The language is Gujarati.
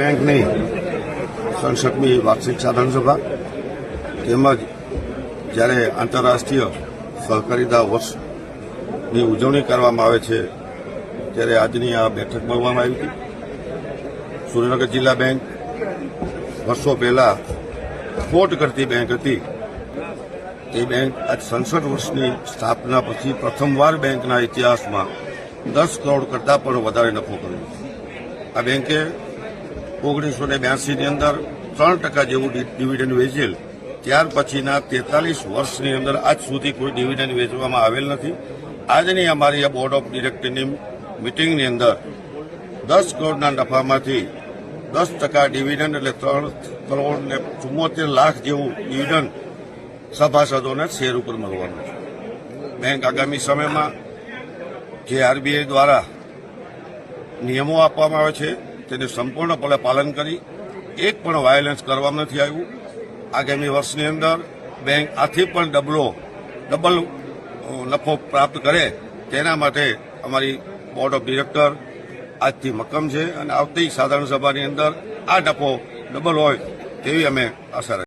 બેંકની સડસઠમી વાર્ષિક સાધારણ સભા તેમજ જ્યારે આંતરરાષ્ટ્રીય સહકારિતા વર્ષની ઉજવણી કરવામાં આવે છે, ત્યારે આજની આ બેઠક મળવામાં આવી હતી. સુરેન્દ્રનગર જિલ્લા બેંક વર્ષો પહેલા ખોટ કરતી બેંક હતી. તે બેંક આજ સડસઠ વર્ષની સ્થાપના પછી પ્રથમવાર બેંકના ઇતિહાસમાં દસ કરોડ કરતાં પણ વધારે નફો કર્યો. આ બેંકે ઓગણીસો ને બ્યાસીની અંદર ત્રણ ટકા જેવું ડિવિડન્ડ વેચેલ. ત્યાર પછીના તેતાલીસ વર્ષની અંદર આજ સુધી કોઈ ડિવિડન્ડ વેચવામાં આવેલ નથી. આજની અમારી આ બોર્ડ ઓફ ડિરેક્ટરની મિટિંગની અંદર દસ કરોડના નફામાંથી દસ ટકા ડિવિડન્ડ એટલે ત્રણ કરોડ ને ચુમ્મોતેર લાખ જેવું ડિવિડન્ડ સભાસદોને શેર ઉપર મળવાનું છે. બેંક આગામી સમયમાં જે આરબીઆઈ દ્વારા નિયમો આપવામાં આવે છે તેને સંપૂર્ણપણે પાલન કરી. એક પણ વાયોલન્સ કરવામાં નથી આવ્યું. આગામી વર્ષની અંદર બેંક આથી પણ ડબલો ડબલ નફો પ્રાપ્ત કરે તેના માટે અમારી બોર્ડ ઓફ ડિરેક્ટર આજથી મક્કમ છે અને આવતી સાધારણ સભાની અંદર આ નફો ડબલ હોય તેવી અમે આશા રાખીએ.